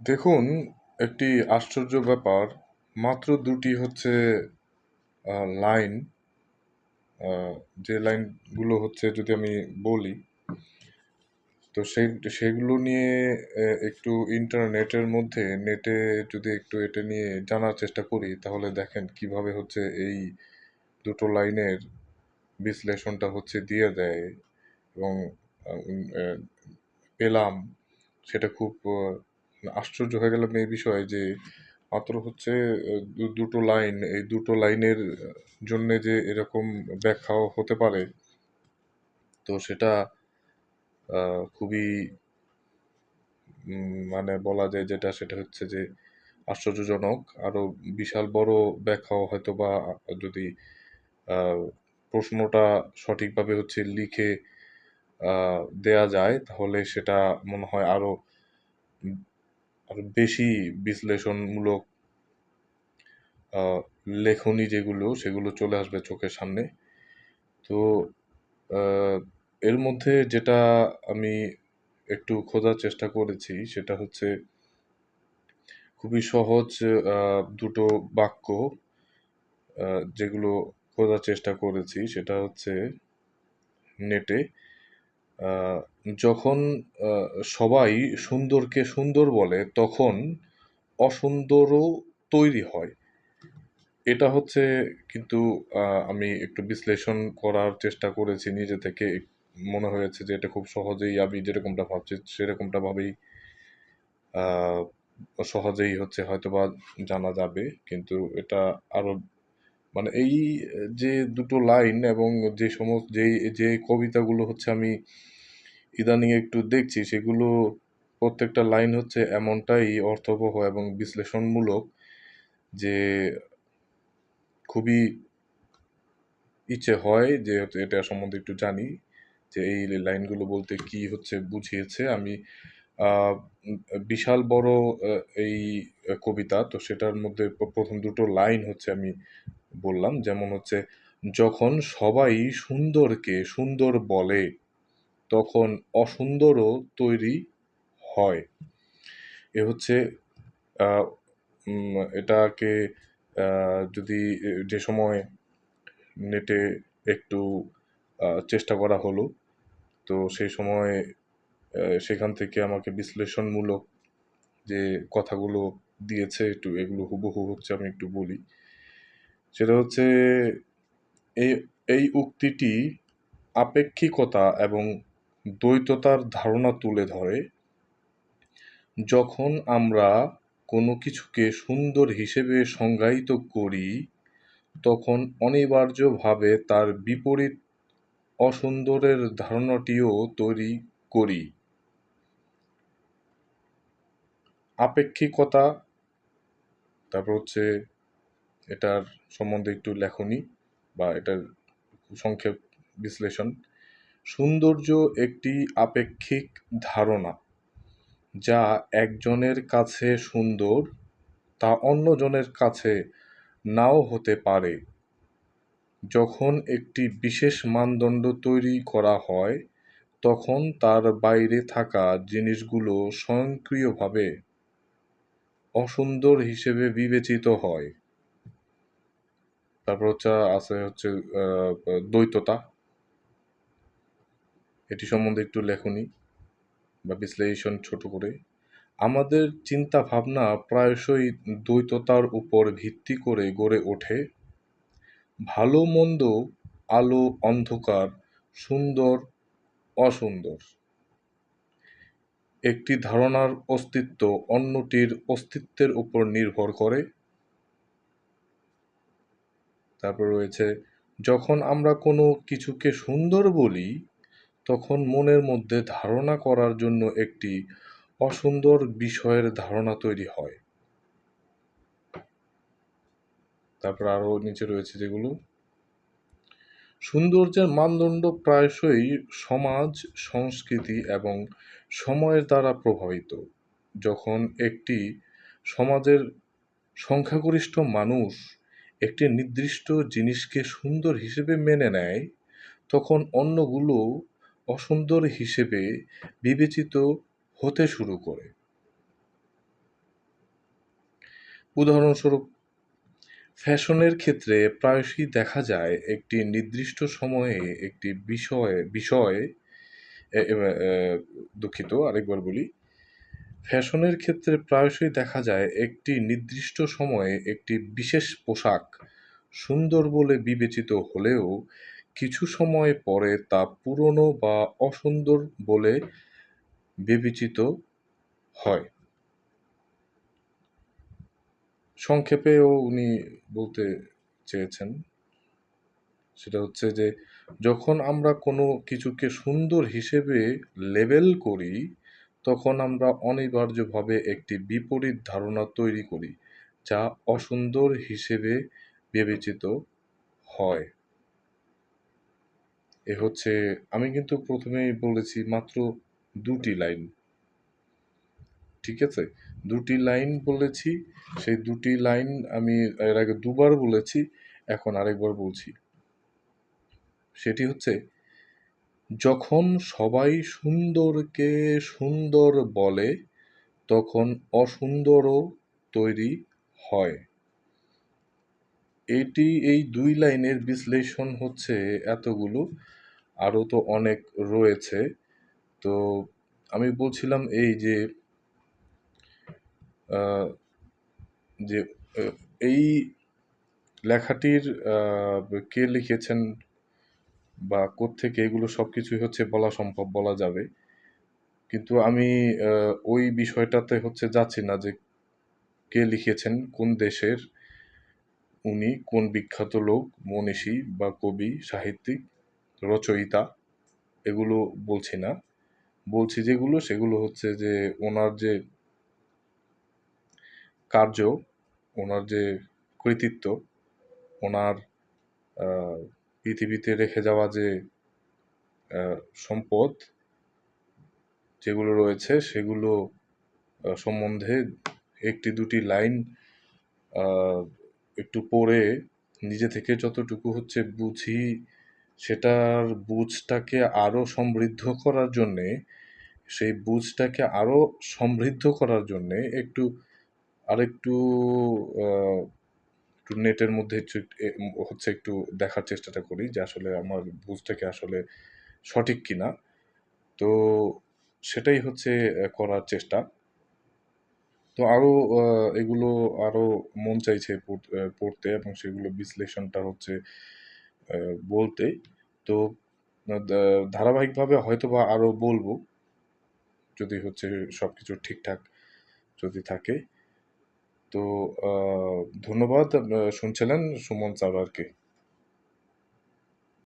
দেখুন, একটি আশ্চর্য ব্যাপার। মাত্র দুটি হচ্ছে লাইন যে লাইনগুলো হচ্ছে যদি আমি বলি, তো সেই, সেগুলো নিয়ে একটু ইন্টারনেটের মধ্যে, নেটে যদি একটু এটা নিয়ে জানার চেষ্টা করি, তাহলে দেখেন কীভাবে হচ্ছে এই দুটো লাইনের বিশ্লেষণটা হচ্ছে দিয়ে দেয় এবং পেলাম। সেটা খুব আশ্চর্য হয়ে গেলাম এই বিষয়ে যে মাত্র হচ্ছে দুটো লাইন, এই দুটো লাইনের জন্যে যে এরকম ব্যাখ্যাও হতে পারে, তো সেটা খুবই মানে বলা যায় যেটা, সেটা হচ্ছে যে আশ্চর্যজনক। আরও বিশাল বড় ব্যাখ্যাও হয়তো বা যদি প্রশ্নটা সঠিকভাবে হচ্ছে লিখে দেয়া যায়, তাহলে সেটা মনে হয় আরও আরও বেশি বিশ্লেষণমূলক লেখনী যেগুলো, সেগুলো চলে আসবে চোখের সামনে। তো এর মধ্যে যেটা আমি একটু খোঁজার চেষ্টা করেছি, সেটা হচ্ছে খুবই সহজ দুটো বাক্য যেগুলো খোঁজার চেষ্টা করেছি। সেটা হচ্ছে নেটে যখন সবাই সুন্দরকে সুন্দর বলে, তখন অসুন্দরও তৈরি হয়। এটা হচ্ছে কিন্তু আমি একটু বিশ্লেষণ করার চেষ্টা করেছি নিজে থেকে। মনে হয়েছে যে এটা খুব সহজেই আমি যেরকমটা ভাবছি সেরকমটা ভাবেই সহজেই হচ্ছে হয়তোবা জানা যাবে। কিন্তু এটা আরও মানে এই যে দুটো লাইন এবং যে সমস্ত, যে যে কবিতাগুলো হচ্ছে আমি ইদানিং একটু দেখছি, সেগুলো প্রত্যেকটা লাইন হচ্ছে এমনটাই অর্থবহ এবং বিশ্লেষণমূলক যে খুবই ইচ্ছে হয় যে এটা সম্বন্ধে একটু জানি যে এই লাইনগুলো বলতে কি হচ্ছে বুঝিয়েছে। আমি বিশাল বড় এই কবিতা, তো সেটার মধ্যে প্রথম দুটো লাইন হচ্ছে আমি বললাম, যেমন হচ্ছে, যখন সবাই সুন্দরকে সুন্দর বলে, তখন অসুন্দরও তৈরি হয়। এ হচ্ছে এটাকে যদি যে সময় নেটে একটু চেষ্টা করা হলো, তো সেই সময় সেখান থেকে আমাকে বিশ্লেষণমূলক যে কথাগুলো দিয়েছে, একটু এগুলো হুবহু হচ্ছে আমি একটু বলি। সেটা হচ্ছে এই এই উক্তিটি আপেক্ষিকতা এবং দ্বৈততার ধারণা তুলে ধরে যখন আমরা কোনো কিছুকে সুন্দর হিসেবে সংজ্ঞায়িত করি, তখন অনিবার্যভাবে তার বিপরীত অসুন্দরের ধারণাটিও তৈরি করি। আপেক্ষিকতা, তারপর হচ্ছে এটার সম্বন্ধে একটু লেখনি বা এটার সংক্ষেপ বিশ্লেষণ। সৌন্দর্য একটি আপেক্ষিক ধারণা যা একজনের কাছে সুন্দর, তা অন্যজনের কাছে নাও হতে পারে। যখন একটি বিশেষ মানদণ্ড তৈরি করা হয়, তখন তার বাইরে থাকা জিনিসগুলো স্বয়ংক্রিয়ভাবে অসুন্দর হিসেবে বিবেচিত হয়। তারপর হচ্ছে আছে হচ্ছে দ্বৈততা। এটি সম্বন্ধে একটু লেখনি বা বিশ্লেষণ ছোট করে। আমাদের চিন্তা ভাবনা প্রায়শই দ্বৈততার উপর ভিত্তি করে গড়ে ওঠে। ভালো মন্দ, আলো, অন্ধকার, সুন্দর, অসুন্দর। একটি ধারণার অস্তিত্ব অন্যটির অস্তিত্বের উপর নির্ভর করে। তারপর রয়েছে, যখন আমরা কোনো কিছুকে সুন্দর বলি, তখন মনের মধ্যে ধারণা করার জন্য একটি অসুন্দর বিষয়ের ধারণা তৈরি হয়। তারপর আরও নিচে রয়েছে যেগুলো, সৌন্দর্যের মানদণ্ড প্রায়শই সমাজ, সংস্কৃতি এবং সময়ের দ্বারা প্রভাবিত। যখন একটি সমাজের সংখ্যাগরিষ্ঠ মানুষ একটি নির্দিষ্ট জিনিসকে সুন্দর হিসেবে মেনে নেয়, তখন অন্যগুলো অসুন্দর হিসেবে বিবেচিত হতে শুরু করে। উদাহরণস্বরূপ, ফ্যাশনের ক্ষেত্রে প্রায়শই দেখা যায় একটি নির্দিষ্ট সময়ে একটি বিষয়ে, বিষয় দুঃখিত, আরেকবার বলি ফ্যাশনের ক্ষেত্রে প্রায়শই দেখা যায় একটি নির্দিষ্ট সময়ে একটি বিশেষ পোশাক সুন্দর বলে বিবেচিত হলেও কিছু সময় পরে তা পুরনো বা অসুন্দর বলে বিবেচিত হয়। সংক্ষেপেও উনি বলতে চেয়েছেন, সেটা হচ্ছে যে, যখন আমরা কোনো কিছুকে সুন্দর হিসেবে লেবেল করি তখন আমরা অনিবার্যভাবে একটি বিপরীত ধারণা তৈরি করি, যা অসুন্দর হিসেবে বিবেচিত হয়। এ হচ্ছে, আমি কিন্তু প্রথমেই বলেছি মাত্র দুটি লাইন। ঠিক আছে? দুটি লাইন বলেছি, সেই দুটি লাইন আমি এর আগে দুবার বলেছি, এখন আরেকবার বলছি। সেটি হচ্ছে যখন সবাই সুন্দরকে সুন্দর বলে, তখন অসুন্দরও তৈরি হয়। এটি এই দুই লাইনের বিশ্লেষণ হচ্ছে এতগুলো, আরও তো অনেক রয়েছে। তো আমি বলছিলাম এই যে যে এই লেখাটির কে লিখেছেন বা কোত্থেকে এগুলো সব কিছুই হচ্ছে বলা সম্ভব, বলা যাবে। কিন্তু আমি ওই বিষয়টাতে হচ্ছে যাচ্ছি না যে কে লিখেছেন, কোন দেশের উনি, কোন বিখ্যাত লোক, মনীষী বা কবি, সাহিত্যিক, রচয়িতা, এগুলো বলছি না। বলছি যেগুলো, সেগুলো হচ্ছে যে ওনার যে কার্য, ওনার যে কৃতিত্ব, ওনার পৃথিবীতে রেখে যাওয়া যে সম্পদ যেগুলো রয়েছে সেগুলো সম্বন্ধে একটি দুটি লাইন একটু পড়ে নিজে থেকে যতটুকু হচ্ছে বুঝি, সেটার বুঝটাকে আরও সমৃদ্ধ করার জন্যে, সেই বুঝটাকে আরও সমৃদ্ধ করার জন্যে একটু, আরেকটু একটু নেটের মধ্যে হচ্ছে একটু দেখার চেষ্টাটা করি যে আসলে আমার বুঝটাকে আসলে সঠিক কিনা। তো সেটাই হচ্ছে করার চেষ্টা। তো আরও এগুলো আরও মন চাইছে পড়- পড়তে এবং সেগুলো বিশ্লেষণটা হচ্ছে বলতে। তো ধারাবাহিকভাবে হয়তো বা আরও বলব, যদি হচ্ছে সব কিছু ঠিকঠাক যদি থাকে। դու դունովա շունչելեն շումոն ծավարկի